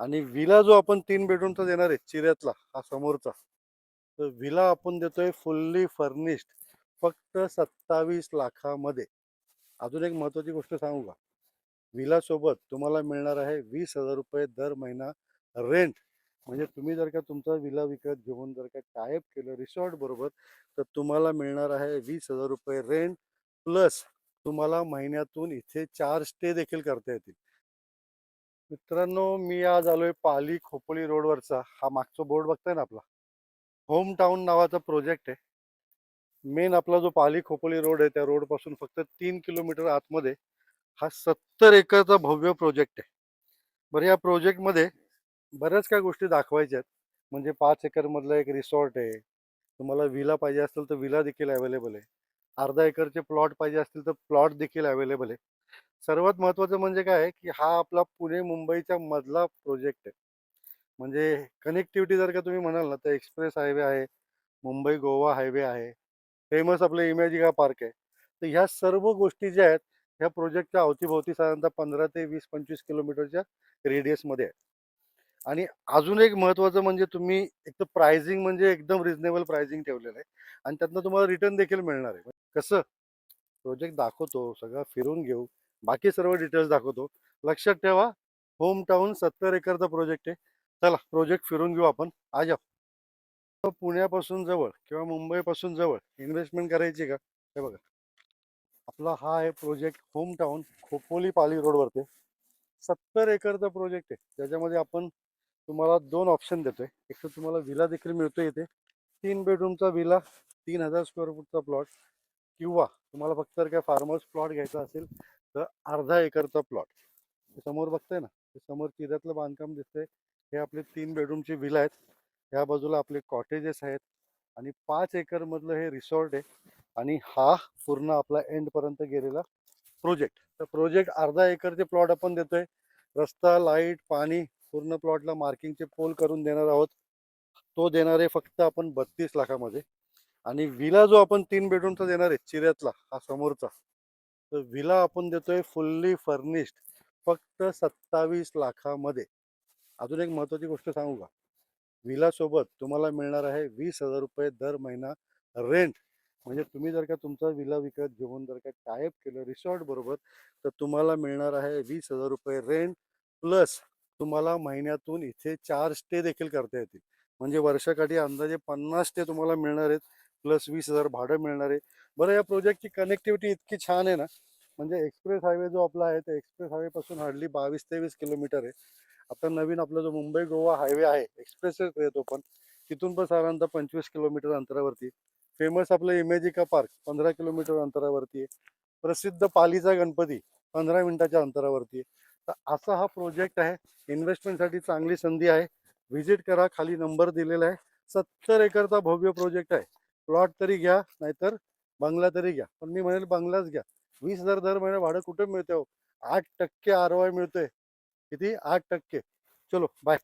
आणि विला जो आपण तीन बेडरूमचा देणार आहे चिऱ्यातला हा समोरचा तर विला आपण देतोय फुल्ली फर्निश्ड फक्त सत्तावीस लाखामध्ये. अजून एक महत्वाची गोष्ट सांगू का? विला सोबत तुम्हाला मिळणार आहे वीस हजार रुपये दर महिना रेंट म्हणजे तुम्ही जर का तुमचा विला विकत घेऊन जर का टायप केलं रिसॉर्ट बरोबर तर तुम्हाला मिळणार आहे वीस हजार रुपये रेंट प्लस तुम्हाला महिन्यातून इथे चार स्टे देखील करता येतील. मित्रांनो मी आज आलोय पाली खोपोली रोडवरचा. हा मागचा बोर्ड बघताय ना आपला? होम टाऊन नावाचा प्रोजेक्ट आहे. मेन आपला जो पाली खोपोली रोड आहे त्या रोडपासून फक्त तीन किलोमीटर आतमध्ये हा सत्तर एकरचा भव्य प्रोजेक्ट आहे. बरं या प्रोजेक्टमध्ये बऱ्याच काय गोष्टी दाखवायच्या आहेत. म्हणजे पाच एकरमधला एक रिसॉर्ट आहे. तुम्हाला विला पाहिजे असेल तर विला देखील अवेलेबल आहे. अर्धा एकरचे प्लॉट पाहिजे असतील तर प्लॉट देखील अवेलेबल आहे. सर्वात महत्त्वाचं म्हणजे काय आहे की हा आपला पुणे मुंबईच्या मधला प्रोजेक्ट आहे. म्हणजे कनेक्टिव्हिटी जर का तुम्ही म्हणाल ना तर एक्सप्रेस हायवे आहे मुंबई गोवा हायवे आहे फेमस आपलं इमॅजिका पार्क आहे. तर ह्या सर्व गोष्टी ज्या आहेत ह्या प्रोजेक्टच्या अवतीभोवती साधारणतः पंधरा ते वीस पंचवीस किलोमीटरच्या रेडियसमध्ये आहे आणि अजून एक महत्त्वाचं म्हणजे तुम्ही एक तर प्रायझिंग म्हणजे एकदम रिझनेबल प्रायझिंग ठेवलेलं आहे. आणि त्यातनं तुम्हाला रिटर्न देखील मिळणार आहे. कसं? प्रोजेक्ट दाखवतो सगळं फिरून घेऊ. बाकी सर्व डिटेल्स दाखवतो. लक्षात ठेवा होम टाऊन सत्तर एकरचा प्रोजेक्ट आहे. चला प्रोजेक्ट फिरून घेऊ आपण. आज पुण्यापासून जवळ किंवा मुंबईपासून जवळ इन्व्हेस्टमेंट करायची का? हे बघा. आपला हा आहे project home town Khopoli Pali रोडवरती सत्तर एकरचा प्रोजेक्ट आहे. ज्याच्यामध्ये आपण तुम्हाला दोन ऑप्शन देतोय. एक तर तुम्हाला विला देखील मिळतो इथे. तीन बेडरूमचा विला तीन हजार स्क्वेअर फूटचा प्लॉट किंवा तुम्हाला फक्त जर काय फार्मर्स प्लॉट घ्यायचा असेल तर अर्धा एकरचा प्लॉट. समोर बघताय ना समोर चिऱ्यातलं बांधकाम दिसतंय. हे आपले तीन बेडरूमची विला आहेत. ह्या बाजूला आपले कॉटेजेस आहेत आणि पाच एकर मधलं हे रिसॉर्ट आहे आणि हा पूर्ण आपला एंड पर्यंत गेलेला प्रोजेक्ट. तर प्रोजेक्ट अर्धा एकरचे प्लॉट आपण देतोय. रस्ता लाइट पाणी पूर्ण प्लॉटला मार्किंगचे पोल करून देणार आहोत. तो देणार आहे फक्त आपण बत्तीस लाखामध्ये. आणि विला जो आपण तीन बेडरूमचा देणार आहे चिऱ्यातला हा समोरचा. तर विला आपण देतोय फुल्ली फर्निश्ड फक्त सत्तावीस लाखामध्ये. अजून एक महत्वाची गोष्ट सांगू का? विला सोबत तुम्हाला मिळणार आहे वीस हजार रुपये दर महिना रेंट म्हणजे तुम्ही जर का तुमचा विला विकत घेऊन जर का टायप केलं रिसॉर्ट बरोबर तर तुम्हाला मिळणार आहे वीस हजार रुपये रेंट प्लस तुम्हाला महिन्यातून इथे चार स्टे देखील करता येतील. म्हणजे वर्षाकाठी अंदाजे पन्नास स्टे तुम्हाला मिळणार आहेत. प्लस वीस हजार भाडं मिळणार आहे. बरं या प्रोजेक्टची कनेक्टिव्हिटी इतकी छान आहे ना. म्हणजे एक्सप्रेस हायवे जो आपला आहे तो एक्सप्रेस हायवे पासून हार्डली बावीस तेवीस किलोमीटर आहे. आता नवीन आपला जो मुंबई गोवा हायवे आहे एक्सप्रेस येतो पण तिथून पण साधारणतः पंचवीस किलोमीटर अंतरावरती फेमस आपलं इमेजिका पार्क पंधरा किलोमीटर अंतरावरती आहे. प्रसिद्ध पालीचा गणपती पंधरा मिनिटाच्या अंतरावरती आहे. तर असा हा प्रोजेक्ट आहे. इन्व्हेस्टमेंटसाठी चांगली संधी आहे. व्हिजिट करा खाली नंबर दिलेला आहे. सत्तर एकरचा भव्य प्रोजेक्ट आहे. प्लॉट तरी घ्या नाहीतर बंगला तरी घ्या. पण मी म्हणेल बंगलाच घ्या. वीस हजार दर महिना भाडं कुठं मिळते हो? आठ टक्के आर वाय मिळतोय. किती? आठ टक्के. चलो बाय